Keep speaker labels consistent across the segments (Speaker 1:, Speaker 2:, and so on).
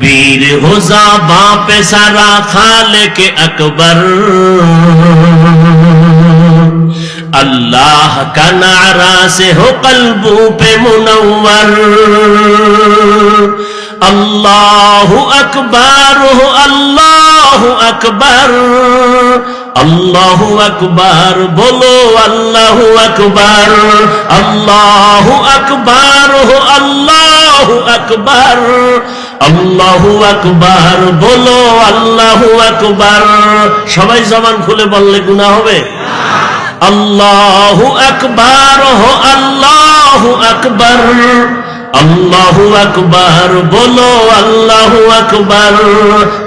Speaker 1: বীর হোজা বাপ সারা খালেক আকবর اللہ کا نعرہ سے ہو قلبوں پہ منور اللہ اکبر ہو اللہ اکبر اللہ اکبر بولو اللہ اکبر اللہ اکبر ہو اللہ اکبر अकबर अल्लाह अकबर बोलो अल्लाह अकबर সবাই জবান খুলে বললে গুনাহ হবে আল্লাহ আকবার হো আল্লাহ আকবার আল্লাহ আকবার বলো আল্লাহ আকবার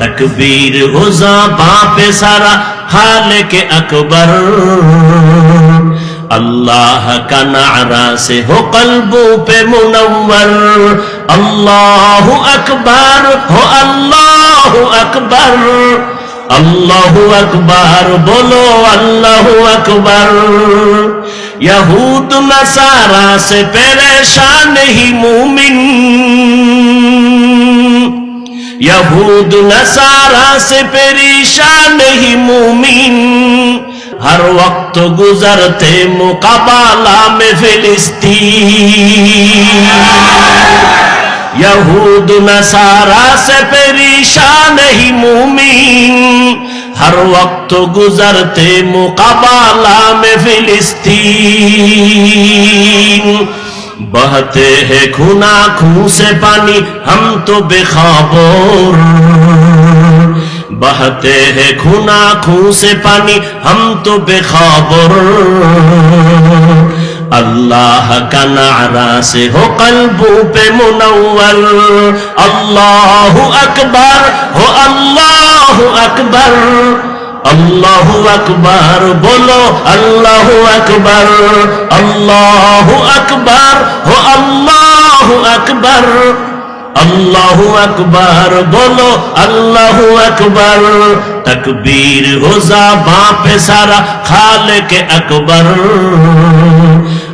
Speaker 1: তকবীর হো বাপে সারা খালে के अकबर अल्लाह का नारा से हो कल्बों पे मुनव्वर আল্লাহ আকবর হো আল্লাহ আকবর আল্লাহ আকবর বলো আল্লাহ আকবর یہود نصارا سے پریشان ہی مومن یہود نصارا سے پریشان ہی مومن ہر وقت گزرتے مقابلہ میں فلسطین یہود نصارا سے پریشان ہی مومین ہر وقت گزرتے مقابلہ میں فلسطین بہتے ہیں کھنا خون سے پانی ہم تو بے خبر بہتے ہیں کھنا خون سے پانی ہم تو بے خبر اللہ کا نعرہ سے ہو قلبو پہ منور اللہ اکبر ہو اللہ اکبر اللہ اکبر بولو اللہ اکبر اللہ اکبر ہو اللہ اکبر اللہ اکبر بولو اللہ اکبر تکبیر ہو زباں پہ سارا خالق اکبر